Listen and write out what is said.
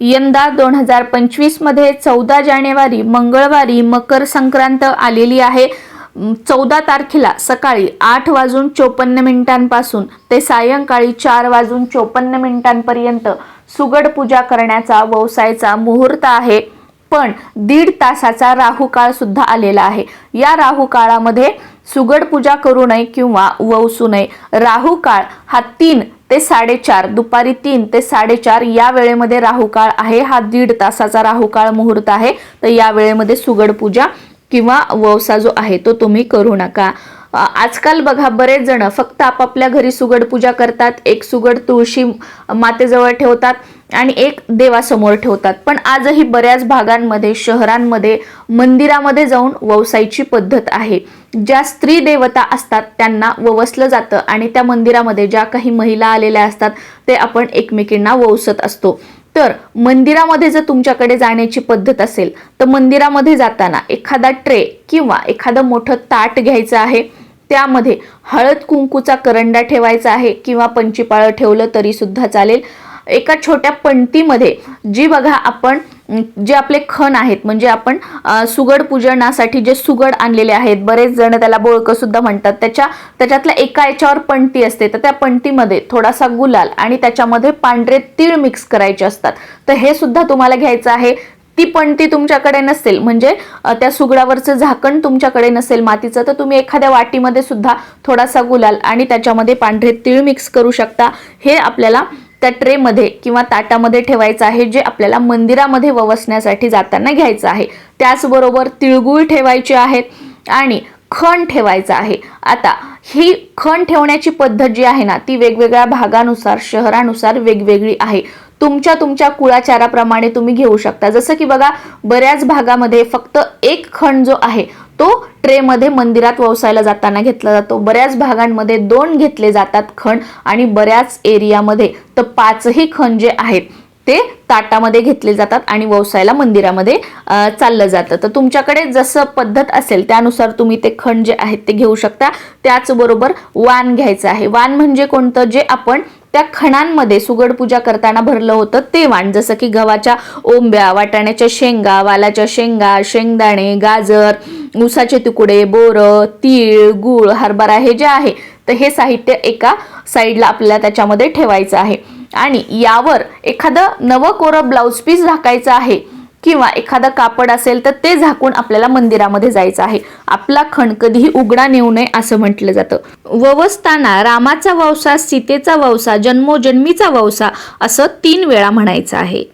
यंदा दोन हजार पंचवीसमध्ये चौदा जानेवारी मंगळवारी मकर संक्रांत आलेली आहे. चौदा तारखेला सकाळी आठ वाजून चोपन्न मिनिटांपासून ते सायंकाळी चार वाजून चोपन्न मिनिटांपर्यंत सुगड पूजा करण्याचा व्यवसायाचा मुहूर्त आहे. पण दीड तासाचा राहू काळ सुद्धा आलेला आहे. या राहू काळामध्ये सुगड पूजा करू नये किंवा ववसू नये. राहू काळ हा तीन ते साडेचार दुपारी तीन ते साडेचार या वेळेमध्ये राहुकाळ आहे. हा दीड तासाचा राहुकाळ मुहूर्त आहे. तर या वेळेमध्ये सुगड पूजा किंवा ववसा जो आहे तो तुम्ही करू नका. आजकाल बघा बरेच जण फक्त आपापल्या घरी सुगड पूजा करतात. एक सुगड तुळशी मातेजवळ ठेवतात. आणि एक देवासमोर ठेवतात. पण आजही बऱ्याच भागांमध्ये शहरांमध्ये मंदिरामध्ये जाऊन ववसायची पद्धत आहे. ज्या स्त्री देवता असतात त्यांना ववसलं जातं आणि त्या मंदिरामध्ये ज्या काही महिला आलेल्या असतात ते आपण एकमेकींना ववसत असतो. तर मंदिरामध्ये जर तुमच्याकडे जाण्याची पद्धत असेल तर मंदिरामध्ये जाताना एखादा ट्रे किंवा एखादं मोठं ताट घ्यायचं आहे. त्यामध्ये हळद कुंकूचा करंडा ठेवायचा आहे किंवा पंचीपाळं ठेवलं तरी सुद्धा चालेल. एका छोट्या पणतीमध्ये जी बघा आपण जे आपले खण आहेत म्हणजे आपण सुगड पूजनासाठी जे सुगड आणलेले आहेत बरेच जण त्याला बोळकं सुद्धा म्हणतात. त्याच्या त्याच्यातल्या एका याच्यावर पणती असते तर त्या पणतीमध्ये थोडासा गुलाल आणि त्याच्यामध्ये पांढरे तीळ मिक्स करायचे असतात. तर हे सुद्धा तुम्हाला घ्यायचं आहे. ती पणती तुमच्याकडे नसेल म्हणजे त्या सुगडावरचं झाकण तुमच्याकडे नसेल मातीचं तर तुम्ही एखाद्या वाटीमध्ये सुद्धा थोडासा गुलाल आणि त्याच्यामध्ये पांढरे तीळ मिक्स करू शकता. हे आपल्याला त्या ट्रेमध्ये किंवा ताटामध्ये ठेवायचं आहे जे आपल्याला मंदिरामध्ये ववसण्यासाठी जाताना घ्यायचं आहे. त्याचबरोबर तिळगुळ ठेवायचे आहेत आणि खण ठेवायचा आहे. आता ही खण ठेवण्याची पद्धत जी आहे ना ती वेगवेगळ्या भागानुसार शहरानुसार वेगवेगळी आहे. तुमच्या तुमच्या कुळाचाराप्रमाणे तुम्ही घेऊ शकता. जसं की बघा बऱ्याच भागामध्ये फक्त एक खण जो आहे तो ट्रेमध्ये मंदिरात व्यवसायाला जाताना घेतला जातो. बऱ्याच भागांमध्ये दोन घेतले जातात खण आणि बऱ्याच एरियामध्ये तर पाचही खण जे आहेत ते ताटामध्ये घेतले जातात आणि व्यवसायाला मंदिरामध्ये चाललं जातं. तर तुमच्याकडे जसं पद्धत असेल त्यानुसार तुम्ही ते खण जे आहेत ते घेऊ शकता. त्याचबरोबर वाण घ्यायचं आहे. वाण म्हणजे कोणतं? जे आपण त्या खणांमध्ये सुगड पूजा करताना भरलं होतं ते वाण जसं की गव्हाच्या ओंब्या वाटाण्याच्या शेंगा वालाच्या शेंगा शेंगदाणे गाजर ऊसाचे तुकडे बोरं तीळ गूळ हरभरा हे जे आहे तर हे साहित्य एका साईडला आपल्याला त्याच्यामध्ये ठेवायचं आहे. आणि यावर एखादं नवं कोरं ब्लाऊज पीस झाकायचं आहे किंवा एखादं कापड असेल तर ते झाकून आपल्याला मंदिरामध्ये जायचं आहे. आपला खण कधीही उघडा नेऊ नये असं म्हटलं जातं. ववसताना रामाचा ववसा सीतेचा ववसा जन्मोजन्मीचा ववसा असं तीन वेळा म्हणायचं आहे.